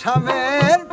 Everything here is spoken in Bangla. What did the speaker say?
স্বামের